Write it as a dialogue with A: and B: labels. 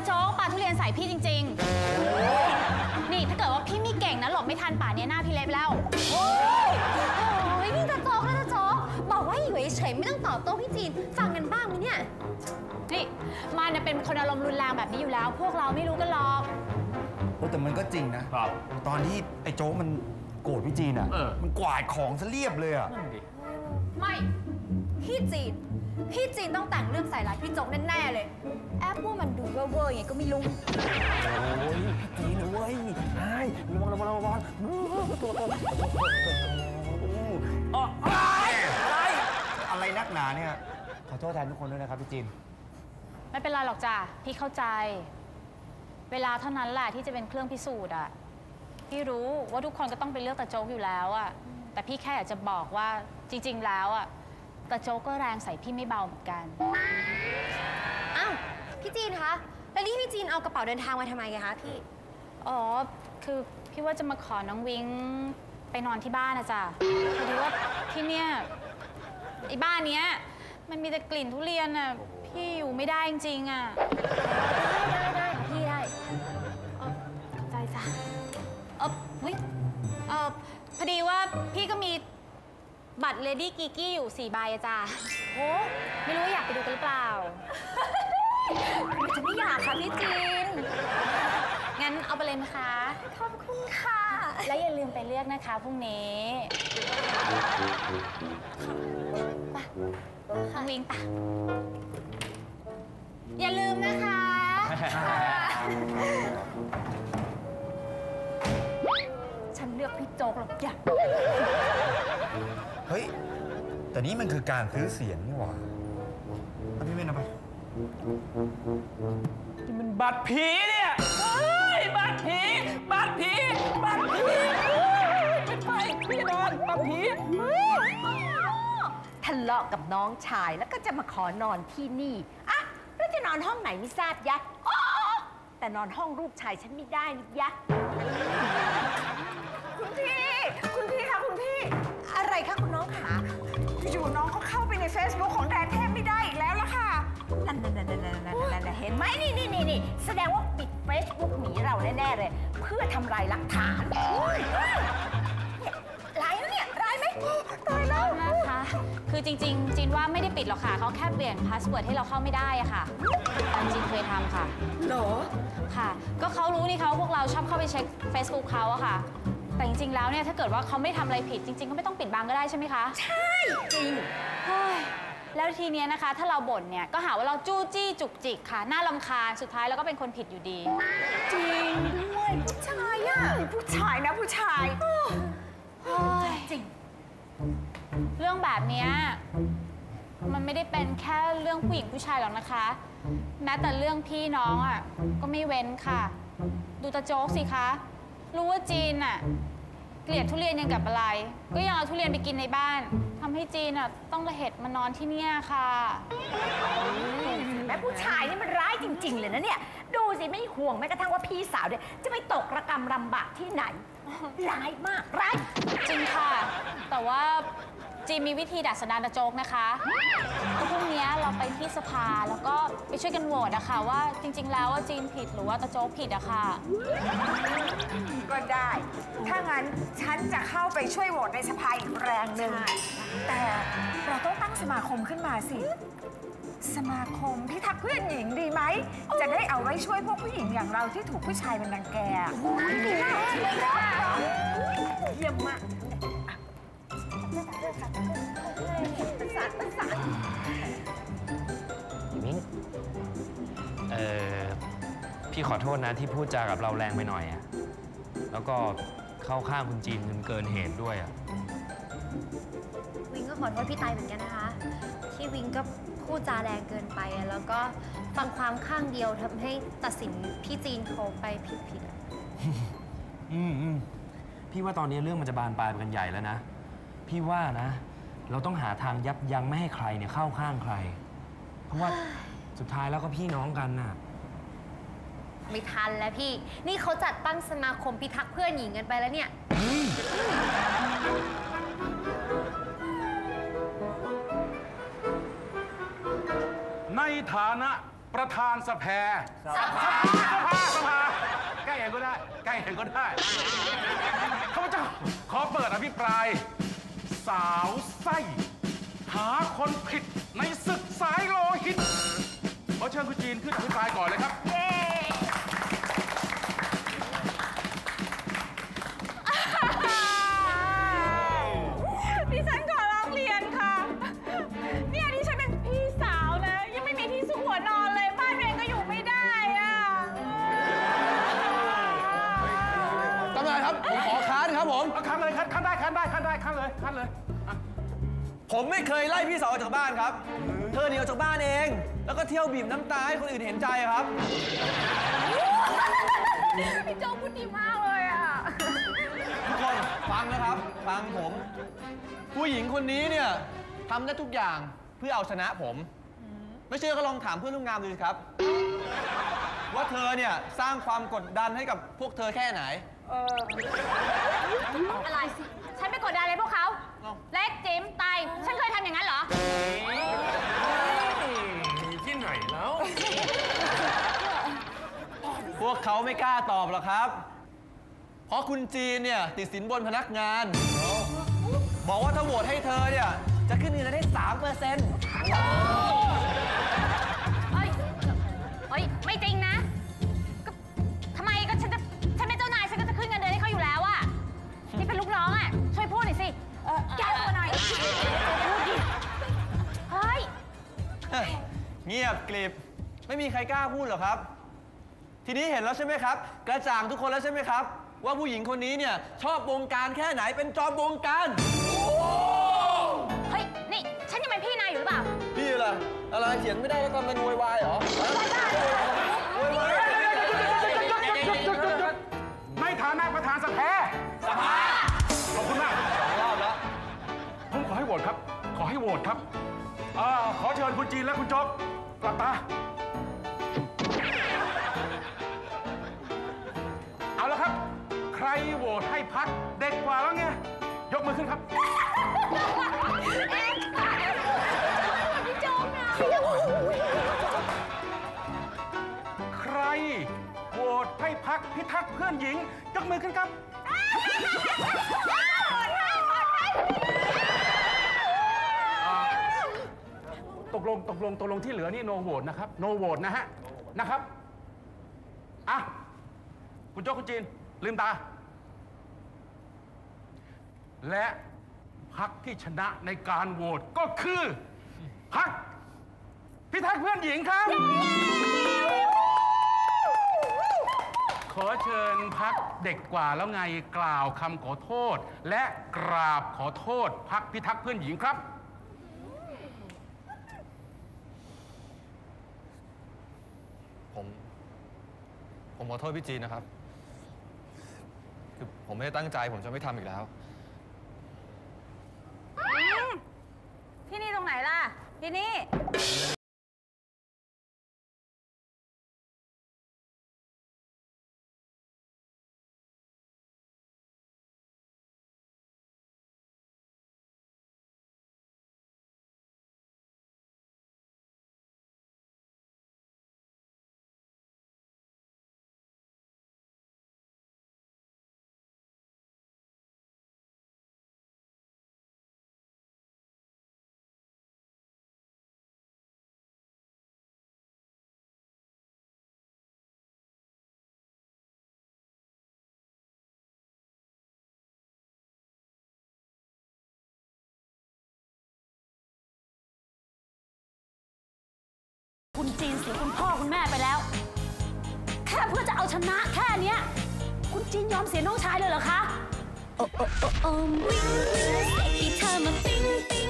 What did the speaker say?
A: าโจ๊กปาทุเรียนใส่พี่จริง ๆ นี่ถ้าเกิดว่าพี่ไม่เก่งนะหลบไม่ทันป่านนี้หน้าพี่เละไปแล้ว
B: โอ้ยโอ้ยนี่ตาโจ๊กนะตาโจ๊กบอกว่าอยู่เฉยๆไม่ต้องตอบโต้พี่จีน ฟังกันบ้างไหมเนี่ย
A: นี่มันน่ะเป็นคนอารมณ์รุนแรงแบบนี้อยู่แล้ว พวกเราไม่รู้กันหรอก
C: โอ้แต่มันก็จริงนะ
D: ครับ
C: ตอนที่ไอ้โจ๊กมันโกรธพี่จีนอะ
D: เออ
C: มันกวาดของซะเรียบเลยอะ
B: ไม่ พี่จีน พี่จีนต้องแต่งเรื่องใส่ร้ายพี่โจ๊กแน่ๆเลย แอปว่ามันดูเว่อร์ๆไงก็ไม่รู้
D: โอ้ยพี่จีนเว้ยไอ้ระวังระวังระวังตัวตัวอ๋ออะไร
C: อะไรนักหนาเนี่ยขอโทษแทนทุกคนด้วยนะครับพี่จีน
A: ไม่เป็นไรหรอกจ้ะพี่เข้าใจ เวลาเท่านั้นแหละที่จะเป็นเครื่องพิสูจน์อะพี่รู้ว่าทุกคนก็ต้องไปเลือกตาโจ๊กอยู่แล้วอะแต่พี่แค่อยากจะบอกว่าจริง ๆ แล้วอะตาโจ๊กก็แรงใส่พี่ไม่เบาเหมือนกัน
B: พี่จีนคะ แล้วนี่พี่จีนเอากระเป๋าเดินทางมาทำไมอะคะพี่
A: อ๋อ คือพี่ว่าจะมาขอน้องวิงไปนอนที่บ้านนะจ๊ะพอดีว่าที่เนี่ยไอ้บ้านเนี้ยมันมีแต่กลิ่นทุเรียนอะ พี่อยู่ไม่ได้จริงๆอะ
B: ได้ได้ค่ะพี่ได้
A: เออขอบใจจ้ะเออเฮ้ยเออพอดีว่าพี่ก็มีบัตรเลดี้กีกี้อยู่สี่ใบอะจ้ะโอ้ไม่รู้ว่าอยากไปดูกันหรือเปล่า
B: จะไม่อยากค่ะพี่จีน
A: งั้นเอาไปเลยไหมคะ
B: ขอบคุณค่ะ
A: แล้วอย่าลืมไปเลือกนะคะพรุ่งนี้ไปน้องวิงไปะอย่าลืมนะคะ
B: ฉันเลือกพี่โจ๊กหรอกอย่า
C: เฮ้ย แต่นี่มันคือการซื้อเสียงนี่หว่าเอา นี่
D: มันบัตรผีเนี่ยเฮ้ยบัตรผีบัตรผีบัตรผีเฮ้ยเป็นไฟพี่นอนบัตรผี
E: ทะเลาะกับน้องชายแล้วก็จะมาขอนอนที่นี่อะแล้วจะนอนห้องไหนไม่ทราบยะอ๋อแต่นอนห้องรูปชายฉันไม่ได้นี่ยะ
F: คุณพี่ คุณพี่คะคุณพี่
E: อะไรคะคุณน้องขา
F: อยู่น้องเขาเข้าไปใน Facebook ของแดนเทพไม่ได้อีกแล้วล่ะค่ะ
E: นั่นนั่นนั่นนั่นนั่นนั่นเห็นไหมนี่นี่นี่นี่แสดงว่าปิดเฟซบุ๊กหนีเราแน่ๆเลย เพื่อทำลายหลักฐานเนี่ยร้ายนเนี่ยร้ายไหมตายแล้ว
A: นะคะ คือจริงๆจินว่าไม่ได้ปิดหรอกค่ะเขาแค่เปลี่ยนพาสเวิร์ดให้เราเข้าไม่ได้อะค่ะตามจินเคยทำค่ะ
F: เหรอ
A: ค่ะ ก็เขารู้นี่เขาพวกเราชอบเข้าไปเช็ค Facebook เขาอะค่ะ แต่จริงๆแล้วเนี่ยถ้าเกิดว่าเขาไม่ทำอะไรผิดจริงๆก็ไม่ต้องปิดบังก็ได้ใช่ไหมคะ
E: ใช่จริง
A: เฮ้ย แล้วทีเนี้ยนะคะ ถ้าเราบ่นเนี่ยก็หาว่าเราจู้จี้จุกจิกค่ะน่าลำคาญสุดท้ายเราก็เป็นคนผิดอยู่ดี
F: จริงด้วยผู้ชายอะผู้ชายนะผู้ชาย
E: จริง
A: เรื่องแบบเนี้ยมันไม่ได้เป็นแค่เรื่องผู้หญิงผู้ชายหรอกนะคะ แม้แต่เรื่องพี่น้องอะก็ไม่เว้นค่ะ ดูตาโจ๊กสิคะ รู้ว่าจีนอะ เกลียดทุเรียนยังกับอะไร ก็ยังเอาทุเรียนไปกินในบ้าน ทำให้จีนอะต้องระเหตุมานอนที่เนี่ยค่ะ
E: แม่ผู้ชายนี่มันร้ายจริง ๆ เลยนะเนี่ย ดูสิไม่ห่วงแม้กระทั่งว่าพี่สาวเนี่ยจะไปตกระกรรมลำบากที่ไหน ร้ายมากร้าย
A: จริงค่ะ แต่ว่าจีนมีวิธีดัดสันดานตาโจ๊กนะคะก็พรุ่งนี้เราไปที่สภาแล้วก็ไปช่วยกันโหวตนะคะว่าจริง ๆ แล้วว่าจีนผิดหรือว่าตาโจ๊กผิดอะค่ะ
F: ก็ได้ ถ้างั้นฉันจะเข้าไปช่วยโหวตในสภาอีกแรงหนึ่ง แต่เราต้องตั้งสมาคมขึ้นมาสิ สมาคมพิทักษ์เพื่อนหญิงดีไหม จะได้เอาไว้ช่วยพวกผู้หญิงอย่างเราที่ถูกผู้ชายมันรังแก
E: ดีมาก
D: พี่ขอโทษนะที่พูดจากับเราแรงไปหน่อยอะแล้วก็เข้าข้างคุณจีนจนเกินเหตุด้วยอะ
B: วิงก็ขอโทษพี่ไตเหมือนกันนะคะ ที่วิงก็พูดจาแรงเกินไปอะแล้วก็ฟังความข้างเดียวทำให้ตัดสินพี่จีนเขาไปผิดๆอะ
D: อืมอืมพี่ว่าตอนนี้เรื่องมันจะบานปลายไปกันใหญ่แล้วนะ พี่ว่านะ เราต้องหาทางยับยั้งไม่ให้ใครเนี่ยเข้าข้างใคร เพราะว่าสุดท้ายแล้วก็พี่น้องกันน่ะ
B: ไม่ทันแล้วพี่ นี่เขาจัดตั้งสมาคมพิทักษ์เพื่อนหญิงกันไปแล้วเนี่ย
G: ในฐานะประธานสภาสภาสภาสภาใกล้เองก็ได้ใกล้เองก็ได้ข้าพเจ้าขอเปิดอภิปราย สาวไส้ หาคนผิดในศึกสายโลหิตขอเชิญคุณจีนขึ้นอภิปรายก่อนเลยครับ
A: ค
H: รับผมขอค้านครับผม
G: เอาคันเลยคันคันได้คันได้คันได้คันเลยคันเลยอะ
H: ผมไม่เคยไล่พี่สาวออกจากบ้านครับ เธอหนีออกจากบ้านเอง แล้วก็เที่ยวบีบน้ำตาให้คนอื่นเห็นใจครับ
A: พี่โจ๊กพูดดีมากเลยอะ
H: ทุกคนฟังนะครับ ฟังผม ผู้หญิงคนนี้เนี่ยทำได้ทุกอย่างเพื่อเอาชนะผม ไม่เชื่อก็ลองถามเพื่อนร่วมงานดูสิครับ ว่าเธอเนี่ยสร้างความกดดันให้กับพวกเธอแค่ไหน
A: อะไร ฉันไม่กดดันเลยพวกเขา
H: เอ้า
A: เล็กจิ๋มไตฉันเคยทำอย่างนั้นเหรอ
D: ที่ไหนแล้ว
H: พวกเขาไม่กล้าตอบหรอกครับ เพราะคุณจีนเนี่ยติดสินบนพนักงาน บอกว่าถ้าโหวตให้เธอเนี่ย จะขึ้นเงินได้3เปอร์เซ็นต์ บกริบไม่มีใครกล้าพูดหรอกครับ ทีนี้เห็นแล้วใช่ไหมครับ กระจ่างทุกคนแล้วใช่ไหมครับ ว่าผู้หญิงคนนี้เนี่ยชอบวงการแค่ไหนเป็นจอมวงการ
A: เฮ้ย นี่ ฉันยังเป็นพี่นายอยู่หรือเปล่า
H: พี่อะไรอะไรเถียงไม่ได้แล้วก็เป็นโวยวายเหรอโวยวาย
G: ในฐานะประธานสภาสภาขอบคุณมาก
H: สองรอบแล้ว
G: ผมขอให้โหวตครับ ขอให้โหวตครับอ่าขอเชิญคุณจีนและคุณโจ๊ก กลับตา เอาละครับ ใครโหวตให้พักเด็กกว่าแล้วไงยกมือขึ้นครับ
A: พี่โจ๊กนะ
G: ใครโหวตให้พักพิทักษ์เพื่อนหญิง ยกมือขึ้นครับ กลงตกลงตกลงที่เหลือนี่โนโหวตนะครับโนโหวตนะฮะนะครับอะคุณโจ๊กคุณจีน ลืมตา และพักที่ชนะในการโหวตก็คือพักพิทักษ์เพื่อนหญิงครับ ขอเชิญพักเด็กกว่าแล้วไงกล่าวคำขอโทษ และกราบขอโทษพักพิทักษ์เพื่อนหญิงครับ
H: ผมผมขอโทษพี่จีนนะครับ คือผมไม่ได้ตั้งใจ ผมจะไม่ทำอีกแล้ว
A: ที่นี่ตรงไหนล่ะ ที่นี่ พ่อคุณแม่ไปแล้ว แค่เพื่อจะเอาชนะแค่เนี้ย คุณจีนยอมเสียน้องชายเลยเหรอคะ
I: โอ้โอ้โอ้โอ้วิ่งวิ่งเสกให้เธอ